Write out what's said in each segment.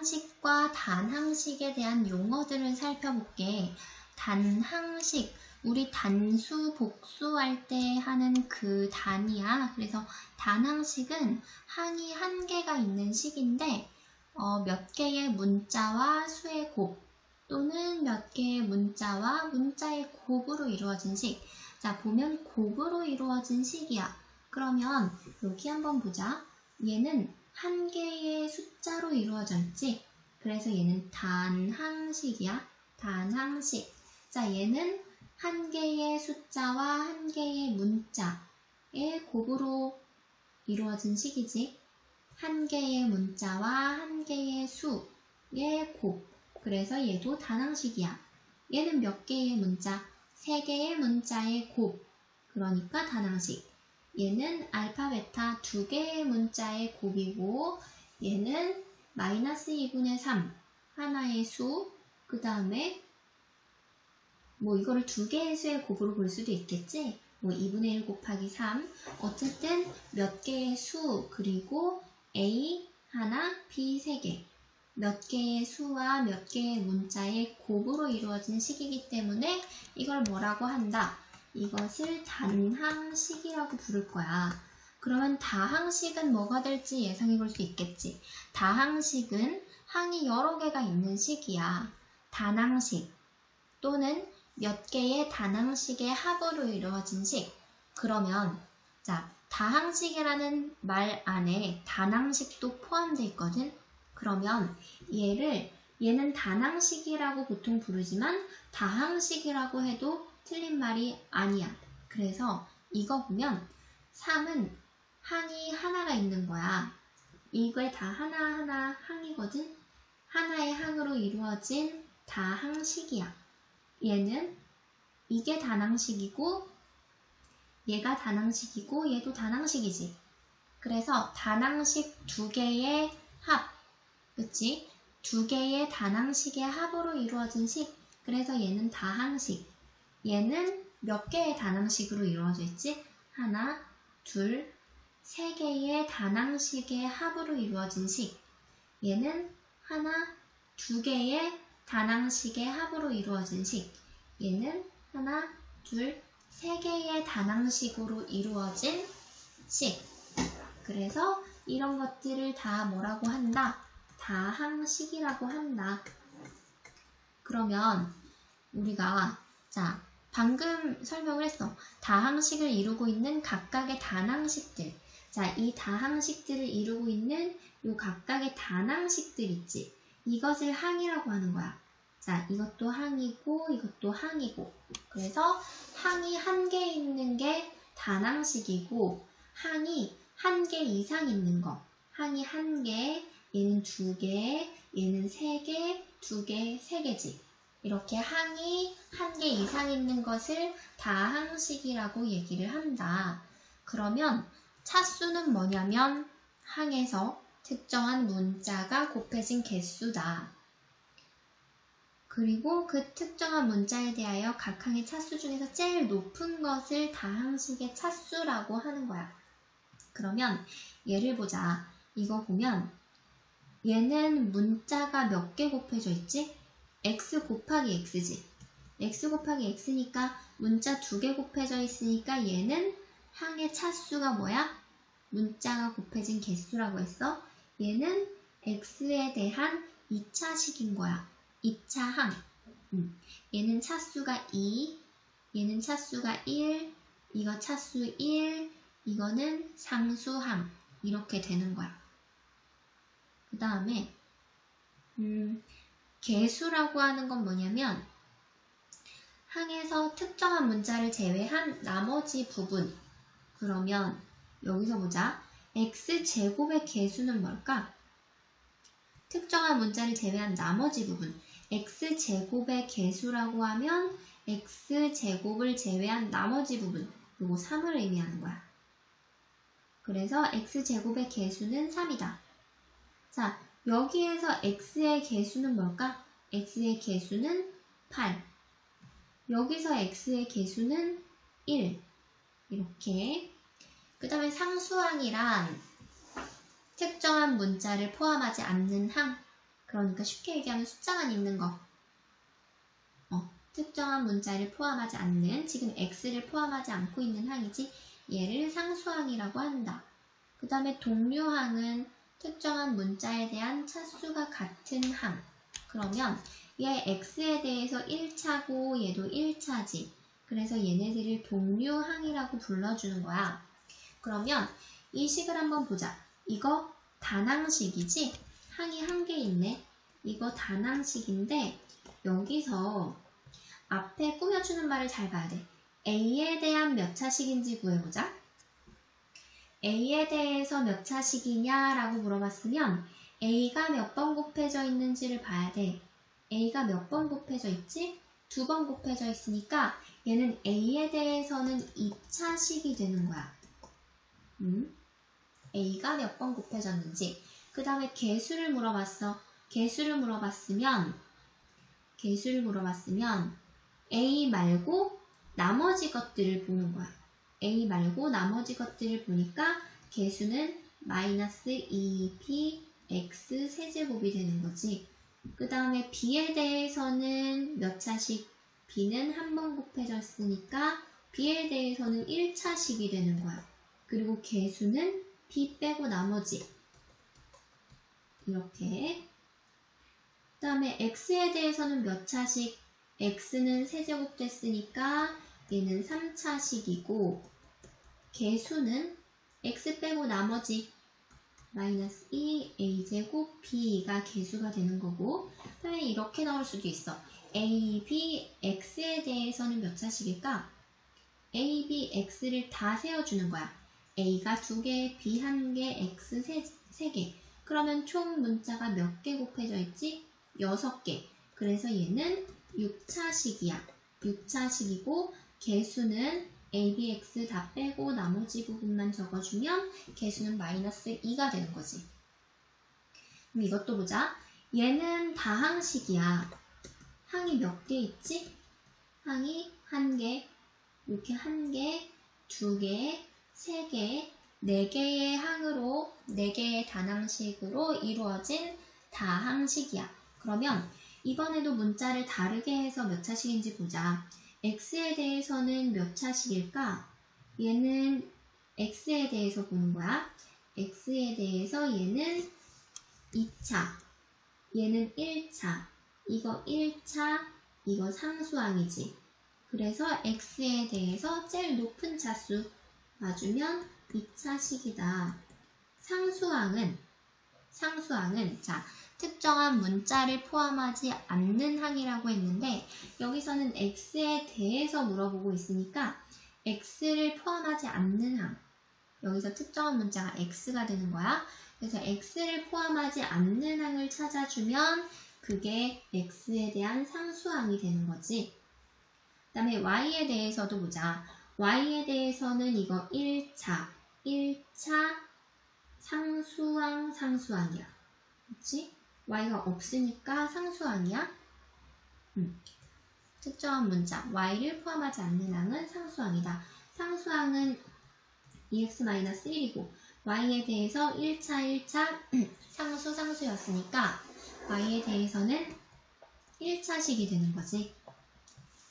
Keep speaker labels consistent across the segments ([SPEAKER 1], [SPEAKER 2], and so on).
[SPEAKER 1] 다항식과 단항식에 대한 용어들을 살펴볼게. 단항식, 우리 단수, 복수할 때 하는 그 단이야. 그래서 단항식은 항이 한 개가 있는 식인데 어, 몇 개의 문자와 수의 곱 또는 몇 개의 문자와 문자의 곱으로 이루어진 식. 자, 보면 곱으로 이루어진 식이야. 그러면 여기 한번 보자. 얘는 한 개의 숫자로 이루어져 있지? 그래서 얘는 단항식이야. 단항식. 자, 얘는 한 개의 숫자와 한 개의 문자의 곱으로 이루어진 식이지. 한 개의 문자와 한 개의 수의 곱. 그래서 얘도 단항식이야. 얘는 몇 개의 문자? 세 개의 문자의 곱. 그러니까 단항식. 얘는 알파, 베타 두 개의 문자의 곱이고 얘는 마이너스 2분의 3 하나의 수, 그 다음에 뭐 이거를 두 개의 수의 곱으로 볼 수도 있겠지? 뭐 2분의 1 곱하기 3 어쨌든 몇 개의 수 그리고 A 하나, B 세 개. 몇 개의 수와 몇 개의 문자의 곱으로 이루어진 식이기 때문에 이걸 뭐라고 한다? 이것을 단항식이라고 부를 거야. 그러면 다항식은 뭐가 될지 예상해 볼 수 있겠지. 다항식은 항이 여러 개가 있는 식이야. 단항식 또는 몇 개의 단항식의 합으로 이루어진 식. 그러면 자 다항식이라는 말 안에 단항식도 포함되어 있거든. 그러면 얘를 얘는 단항식이라고 보통 부르지만 다항식이라고 해도 틀린 말이 아니야. 그래서 이거 보면 3은 항이 하나가 있는 거야. 이게 다 하나하나 항이거든. 하나의 항으로 이루어진 다항식이야. 얘는 이게 단항식이고 얘가 단항식이고 얘도 단항식이지. 그래서 단항식 두 개의 합, 그치? 두 개의 단항식의 합으로 이루어진 식. 그래서 얘는 다항식. 얘는 몇 개의 단항식으로 이루어져 있지? 하나, 둘, 세 개의 단항식의 합으로 이루어진 식. 얘는 하나, 두 개의 단항식의 합으로 이루어진 식. 얘는 하나, 둘, 세 개의 단항식으로 이루어진 식. 그래서 이런 것들을 다 뭐라고 한다? 다항식이라고 한다. 그러면 우리가 자 방금 설명을 했어. 다항식을 이루고 있는 각각의 단항식들. 자, 이 다항식들을 이루고 있는 요 각각의 단항식들 있지. 이것을 항이라고 하는 거야. 자, 이것도 항이고 이것도 항이고. 그래서 항이 한 개 있는 게 단항식이고 항이 한 개 이상 있는 거. 항이 한 개, 얘는 두 개, 얘는 세 개, 두 개, 세 개지. 이렇게 항이 한 개 이상 있는 것을 다항식이라고 얘기를 한다. 그러면 차수는 뭐냐면 항에서 특정한 문자가 곱해진 개수다. 그리고 그 특정한 문자에 대하여 각 항의 차수 중에서 제일 높은 것을 다항식의 차수라고 하는 거야. 그러면 예를 보자. 이거 보면 얘는 문자가 몇 개 곱해져 있지? x 곱하기 x지. x 곱하기 x니까 문자 두 개 곱해져 있으니까 얘는 항의 차수가 뭐야? 문자가 곱해진 개수라고 했어. 얘는 x에 대한 2차식인 거야. 2차 항. 음. 얘는 차수가 2, 얘는 차수가 1, 이거 차수 1, 이거는 상수항. 이렇게 되는 거야. 그 다음에 음, 개수라고 하는 건 뭐냐면 항에서 특정한 문자를 제외한 나머지 부분 그러면 여기서 보자 x제곱의 개수는 뭘까? 특정한 문자를 제외한 나머지 부분 x제곱의 개수라고 하면 x제곱을 제외한 나머지 부분 요거 3을 의미하는 거야. 그래서 x제곱의 개수는 3이다. 자, 여기에서 x의 개수는 뭘까? x의 개수는 8. 여기서 x의 개수는 1. 이렇게. 그 다음에 상수항이란 특정한 문자를 포함하지 않는 항. 그러니까 쉽게 얘기하면 숫자만 있는 거. 어, 특정한 문자를 포함하지 않는, 지금 x를 포함하지 않고 있는 항이지, 얘를 상수항이라고 한다. 그 다음에 동류항은 특정한 문자에 대한 차수가 같은 항. 그러면 얘 x에 대해서 1차고 얘도 1차지. 그래서 얘네들을 동류항이라고 불러주는 거야. 그러면 이 식을 한번 보자. 이거 단항식이지? 항이 한 개 있네. 이거 단항식인데 여기서 앞에 꾸며주는 말을 잘 봐야 돼. A에 대한 몇 차식인지 구해보자. A에 대해서 몇 차식이냐 라고 물어봤으면 A가 몇 번 곱해져 있는지를 봐야 돼. A가 몇 번 곱해져 있지? 두 번 곱해져 있으니까 얘는 A에 대해서는 2차식이 되는 거야. 음? A가 몇 번 곱해졌는지. 그 다음에 개수를 물어봤어. 개수를 물어봤으면, 개수를 물어봤으면, A 말고 나머지 것들을 보는 거야. A 말고 나머지 것들을 보니까 개수는 마이너스 2p x 세제곱이 되는 거지. 그 다음에 b에 대해서는 몇 차식? b는 한 번 곱해졌으니까 b에 대해서는 1차식이 되는 거야. 그리고 개수는 b 빼고 나머지. 이렇게. 그 다음에 x에 대해서는 몇 차식? x는 세제곱 됐으니까 얘는 3차식이고 개수는 x 빼고 나머지 마이너스 2 a제곱 b가 개수가 되는 거고 그 다음에 이렇게 나올 수도 있어 a, b, x에 대해서는 몇 차식일까? a, b, x를 다 세워주는 거야 a가 두 개, b 한 개, x 세, 세 개. 그러면 총 문자가 몇 개 곱해져 있지? 여섯 개. 그래서 얘는 6차식이야. 6차식이고 개수는 a, b, x 다 빼고 나머지 부분만 적어주면 개수는 마이너스 2가 되는 거지. 그럼 이것도 보자. 얘는 다항식이야. 항이 몇 개 있지? 항이 한 개, 이렇게 한 개, 두 개, 세 개, 네 개의 항으로, 네 개의 단항식으로 이루어진 다항식이야. 그러면 이번에도 문자를 다르게 해서 몇 차식인지 보자. X에 대해서는 몇 차식일까? 얘는 x에 대해서 보는 거야. x에 대해서 얘는 2차, 얘는 1차, 이거 1차, 이거 상수항이지. 그래서 x에 대해서 제일 높은 차수 맞으면 2차식이다. 상수항은 상수항은 자 특정한 문자를 포함하지 않는 항이라고 했는데 여기서는 x에 대해서 물어보고 있으니까 x를 포함하지 않는 항 여기서 특정한 문자가 x가 되는 거야. 그래서 x를 포함하지 않는 항을 찾아주면 그게 x에 대한 상수항이 되는 거지. 그 다음에 y에 대해서도 보자. y에 대해서는 이거 1차, 1차 상수항, 상수항이야. 그치? Y가 없으니까 상수항이야. 음. 특정한 문자 y를 포함하지 않는 항은 상수항이다. 상수항은 2x-1이고 y에 대해서 1차, 1차 상수, 상수였으니까 y에 대해서는 1차식이 되는 거지.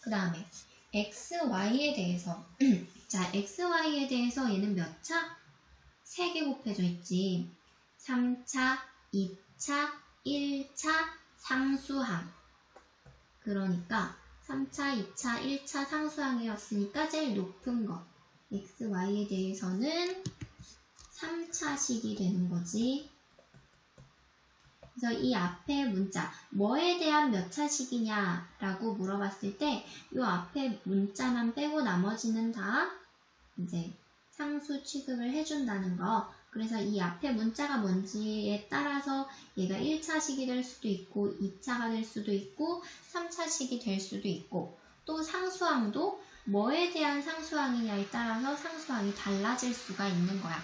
[SPEAKER 1] 그 다음에 x, y에 대해서 자, x, y에 대해서 얘는 몇 차? 3개 곱해져 있지. 3차, 2차, 1차 상수항. 그러니까 3차, 2차, 1차 상수항이었으니까 제일 높은 거. x, y에 대해서는 3차식이 되는 거지. 그래서 이 앞에 문자 뭐에 대한 몇 차식이냐 라고 물어봤을 때 이 앞에 문자만 빼고 나머지는 다 이제 상수 취급을 해준다는 거 그래서 이 앞에 문자가 뭔지에 따라서 얘가 1차식이 될 수도 있고 2차가 될 수도 있고 3차식이 될 수도 있고 또 상수항도 뭐에 대한 상수항이냐에 따라서 상수항이 달라질 수가 있는 거야.